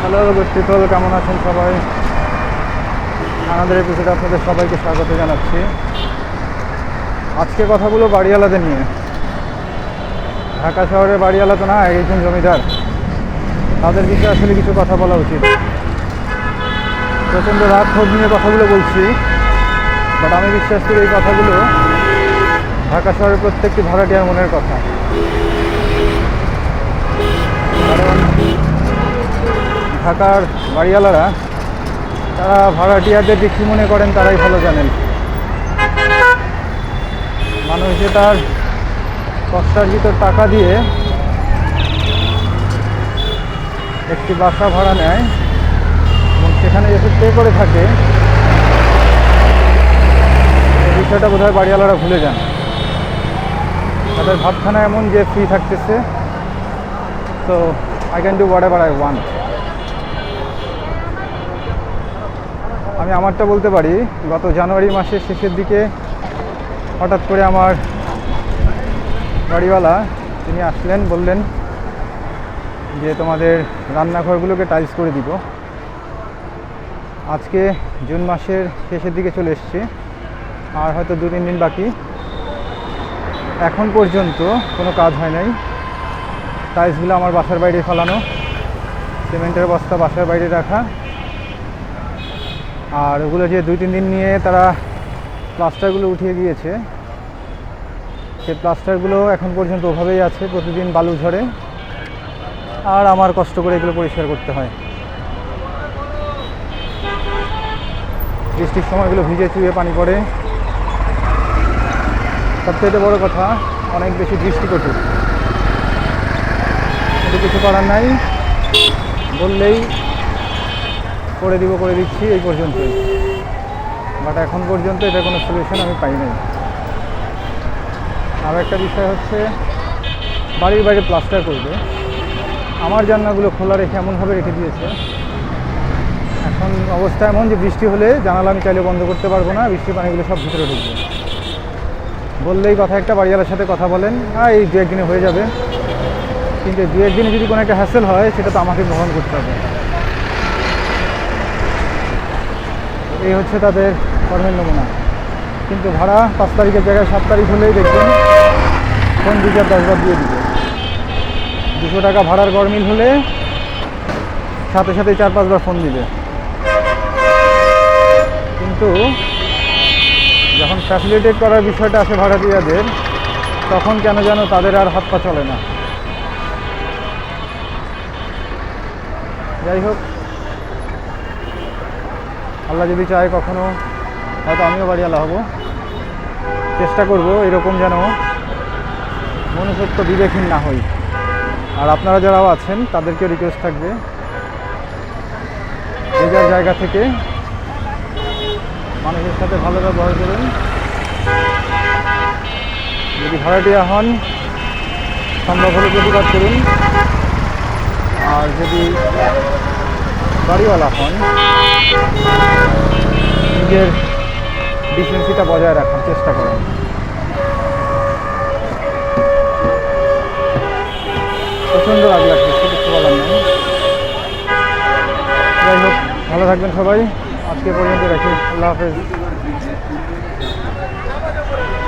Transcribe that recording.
Hello গোষ্ঠীতল কেমন আছেন সবাই? আমাদের এপিসোডে আপনাদের সবাইকে স্বাগত জানাচ্ছি। আজকে কথাগুলো বাড়িওয়ালাদের নিয়ে। ঢাকা শহরে বাড়িওয়ালা তো না, একজন জমিদার। তাদের বিষয়ে আসলে কিছু কথা বলা উচিত। প্রচণ্ড রাত ক্ষোভ নিয়ে কথাগুলো বলছি বাট আমি বিশ্বাস করি এই কথাগুলো ঢাকা শহরের প্রত্যেকটি ভাড়াটিয়ার মনের কথা। কারণ ঢাকার বাড়িওয়ালারা, তারা ভাড়াটিয়াদের যে কী মনে করেন তারাই ভালো জানেন। মানুষ যে তার কষ্টার্জিত টাকা দিয়ে একটি বাসা ভাড়া নেয় এবং সেখানে এসে স্টে করে থাকে, এই বিষয়টা বোধহয় বাড়িওয়ালারা ভুলে যান। তাদের ভাবখানা এমন যে ফ্রি থাকতেছে তো I can do whatever I want আমি আমারটা বলতে পারি, গত জানুয়ারি মাসের শেষের দিকে হঠাৎ করে আমার বাড়িওয়ালা তিনি আসলেন, বললেন যে তোমাদের রান্নাঘরগুলোকে টাইলস করে দিব। আজকে জুন মাসের শেষের দিকে চলে এসছে, আর হয়তো দু, তিন দিন বাকি। এখন পর্যন্ত কোনো কাজ হয় নাই। টাইলসগুলো আমার বাসার বাইরে ফেলানো সিমেন্টের বস্তা বাসার বাইরে রাখা আর ওগুলো যে দুই, তিন দিন নিয়ে তারা প্লাস্টারগুলো উঠিয়ে দিয়েছে সেই প্লাস্টারগুলো এখন পর্যন্ত ওভাবেই আছে, প্রতিদিন বালু ঝরে। আর আমার কষ্ট করে এগুলো পরিষ্কার করতে হয়। বৃষ্টির সময় এগুলো ভিজে চুয়ে পানি পড়ে। সবচেয়ে বড় কথা, অনেক বেশি বৃষ্টি কঠোর কিছু করার নাই। বললেই করে দিব, করে দিচ্ছি এই পর্যন্তই। বাট এখন পর্যন্ত এটা কোনো সলিউশন আমি পাই নাই। আর একটা বিষয় হচ্ছে, বাড়ির বাইরে প্লাস্টার করবে। আমার জানলাগুলো খোলা রেখে এমনভাবে রেখে দিয়েছে। এখন অবস্থা এমন যে বৃষ্টি হলে জানালা আমি চাইলে বন্ধ করতে পারব না, বৃষ্টির পানিগুলো সব ভিতরে ঢুকবে। বললেই কথা একটা বাড়িওয়ালার সাথে কথা বলেন হ্যাঁ এই দু একদিনে হয়ে যাবে। কিন্তু দু একদিনে যদি কোনো একটা হ্যাসেল হয়, সেটা তো আমাকে বহন করতে হবে। এই হচ্ছে তাদের কর্মের নমুনা। কিন্তু ভাড়া পাঁচ তারিখের জায়গায় সাত তারিখ হলেই দেখবেন ফোন দু চার দশবার দিয়ে দিবে। দুশো টাকা ভাড়ার গরমিল হলে সাথে সাথে চার পাঁচবার ফোন দিবে। কিন্তু যখন ফ্যাসিলিটেট করার বিষয়টা আসে ভাড়াটিয়াদের, তখন কেন যেন তাদের আর হাত পা চলে না। যাই হোক আল্লাহ যদি চায় কখনো, হয়তো আমিও বাড়িওয়ালা হব। চেষ্টা করব এরকম যেন মনুষ্যত্ব বিবেকহীন না হই। আর আপনারা যারাও আছেন তাদেরকে রিকোয়েস্ট থাকবে। যে যার জায়গা থেকে মানুষের সাথে ভালো ব্যবহার করুন। যদি ভাড়াটিয়া হন, সম্ভব হলে প্রতিবাদ করুন। আর যদি বাড়িওয়ালা হন, নিজের ডিসেন্সিটা বজায় রাখার চেষ্টা করেন। প্রচণ্ড রাগ লাগছে কিছু বলার নেই। যাই হোক, ভালো থাকবেন সবাই। আজকে পর্যন্ত রাখি আল্লাহ হাফেজ।